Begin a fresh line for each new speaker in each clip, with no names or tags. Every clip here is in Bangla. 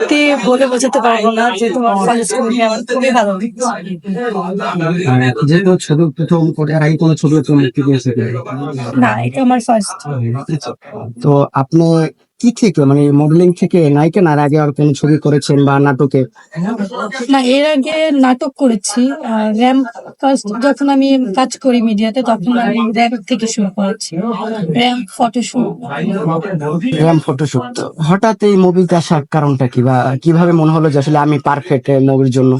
সত্যি বলে বোঝাতে পারব না যে তোমার কলেজ আমার খুবই ভালো
যেহেতু ছোট প্রথম করে আর কোনো ছবি তুমি কি
না এটা আমার ফার্স্ট
তো আপনি কি থেকে মানে মডেলিং থেকে নায়িকা না আগে আর কোনো ছবি করেছেন বা নাটকে?
না এর আগে নাটক করেছি র্যাম ফার্স্ট যখন আমি কাজ করি মিডিয়াতে তখন আমি র্যাম থেকে শুরু করেছি। র্যাম ফটোশুট
গ্রাম ফটোশুট তো হঠাৎ এই মুভিতে আসার কারণটা কি? বা কীভাবে মনে হলো যে আসলে আমি পারফেক্ট মুভির জন্য?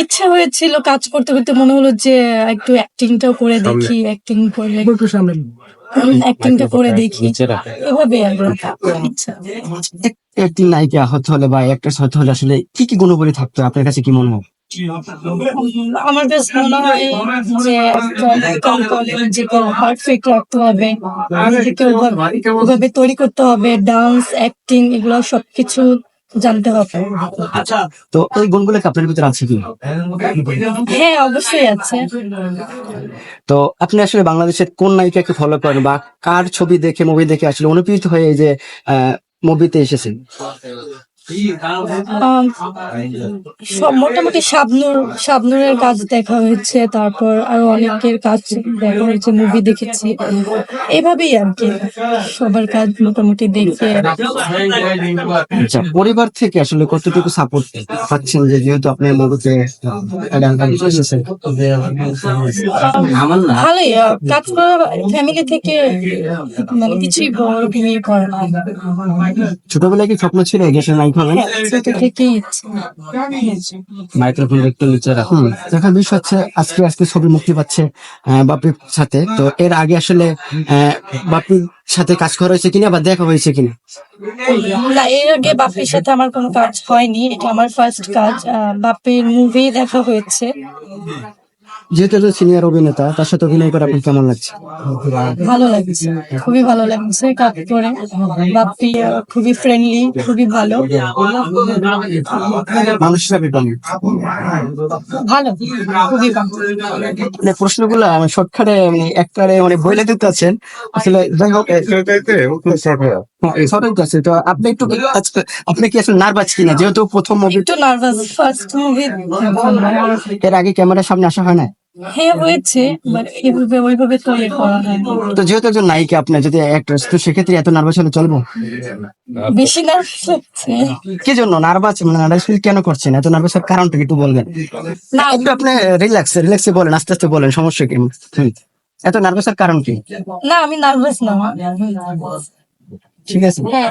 ইচ্ছা হয়েছিল কাজ করতে করতে মনে হলো যে একটু অ্যাক্টিংটাও করে দেখি অ্যাক্টিং করলে অ্যাক্টিংটা করে দেখি। এভাবে
এক- একটি নায়িকা হতে হলে বা একটা হতে হলে আসলে কি কি গুণবলী থাকতো? আপনার কাছে কি মনে হয়?
আমার কাছে মনে হয় যে কম যে পারফেক্ট রাখতে হবে ওভাবে তৈরি করতে হবে ডান্স অ্যাক্টিং এগুলো সবকিছু জানতে হবে।
তো ওই গুণগুলো আপনার ভিতরে আছে কি?
হ্যাঁ অবশ্যই আছে।
তো আপনি আসলে বাংলাদেশের কোন নায়িকাকে ফলো করেন বা কার ছবি দেখে মুভি দেখে আসলে অনুপ্রেরিত হয়ে এই যে মুভিতে এসেছেন?
সব মোটামুটি শাবনুর শাবনুরের কাজ দেখা হয়েছে তারপর আরও অনেকের কাজ দেখা হয়েছে মুভি দেখেছি। এভাবেই আর কি সবার কাজ মোটামুটি দেখে।
আচ্ছা পরিবার থেকে আসলে কতটুকু সাপোর্ট পাচ্ছেন যে যেহেতু আপনি মুভিতে
ভালোই কাজ করা ফ্যামিলি থেকে মানে কিছুই বড় ভেঙে করে না
ছোটবেলায় কি স্বপ্ন ছিল হবেন
হ্যাঁ, ছোট থেকেই
মাইক্রোফোন একটু নিচে রাখুন। দেখার বিষয় হচ্ছে আজকে আজকে ছবি মুক্তি পাচ্ছে বাপির সাথে। তো এর আগে আসলে আহ, বাপির সাথে কাজ করা হয়েছে কিনা বা দেখা হয়েছে কিনা?
না এর আগে বাপির সাথে আমার কোনো কাজ হয়নি। এটা আমার ফার্স্ট কাজ। আহ, বাপির মুভি দেখা হয়েছে।
যেহেতু একজন সিনিয়র অভিনেতা তার সাথে অভিনয় করে আপনার কেমন লাগছে?
ভালো লাগছে খুবই ভালো লাগছে কাজ করে। খুবই ফ্রেন্ডলি খুবই ভালো।
মানুষ হিসাবে কেমন?
ভালো খুবই ভালো।
মানে প্রশ্নগুলো আমি শর্টকাটে মানে একবারে মানে বইলে দিতে আছেন আসলে যাই হোক আছে। তো আপনি একটু আপনি কি আসলে নার্ভাস কিনা? যেহেতু প্রথম মুভি
একটু নার্ভাস ফার্স্ট মুভি
এর আগে ক্যামেরার সামনে আসা হয় না
হ্যাঁ হয়েছে এভাবে ওইভাবে তৈরি করা হয়
তো যেহেতু একজন নায়িকা আপনার যদি অ্যাক্ট্রেস তো সেক্ষেত্রে এত নার্ভাস হলে চলবো?
বেশি নার্ভাস হচ্ছে।
কি জন্য নার্ভাস মানে নার্ভাস ফিল কেন করছেন? এত নার্ভাস হওয়ার কারণটা কি একটু বলবেন?
না
একটু আপনি রিল্যাক্স রিল্যাক্সে বলেন আস্তে আস্তে বলেন সমস্যা কি। এত নার্ভাস হওয়ার কারণ কি?
না আমি নার্ভাস না
ঠিক আছে।
হ্যাঁ।